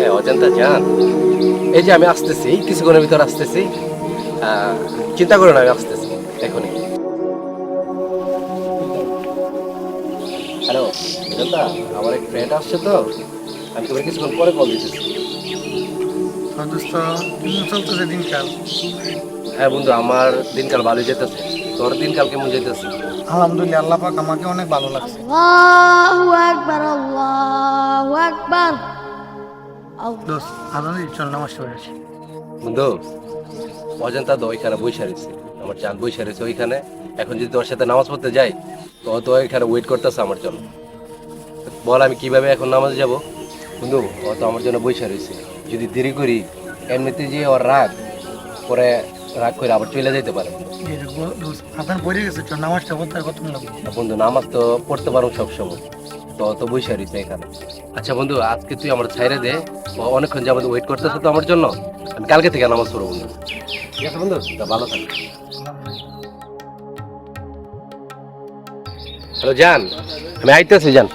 হ্যাঁ অজান্তা জান। এই যে আমি আসতেছি এই কিছুক্ষণের ভিতর আসতেছি। চিন্তা করো না আমি আসতেছি। এখনই। হ্যালো অজান্তা আমার এক ফ্রেন্ড আসছে তো। আমি তোমার কিছুক্ষণ পরে কল দিতেছি। চলতেছে দিনকাল? হ্যাঁ বন্ধু আমার দিনকাল ভালোই যেতেছে। তোর দিনকাল কেমন যেতেছে? আলহামদুলিল্লাহ আল্লাহ পাক আমাকে অনেক ভালো লাগছে। Allahu Akbar, Allahu Akbar. Allah. দোস্ত আলহামদুলিল্লাহ চল নামাজ পড়ে আসি। বন্ধু অজান্তা তো ওইখানে বৈশা রয়েছে। আমার চান বৈশা রয়েছে ওইখানে। এখন যদি তোর সাথে নামাজ পড়তে যাই তো তো ওইখানে ওয়েট করতেছে আমার জন্য। বল আমি কীভাবে এখন নামাজে যাব? বন্ধু ও তো আমার জন্য বৈশা রয়েছে। যদি দেরি করি এমনিতে যে ওর রাগ পরে রাগ করে আবার চলে যেতে পারে। আদান পড়ে গেছে নামাজটা আর কত লাগবে? বন্ধু নামাজ তো পড়তে পারো সবসময়। তো তো বৈশা রয়েছে এখানে। আচ্ছা বন্ধু, আজকে তুই আমার ছাইরে দে। অনেকক্ষণ যাবত ওয়েট করতেছে তো আমার জন্য। আমি কালকে থেকে নামাজ পড়ব বন্ধু। ঠিক আছে বন্ধু? ভালো থাক। হ্যালো, জান। আমি আইতেছি, জান।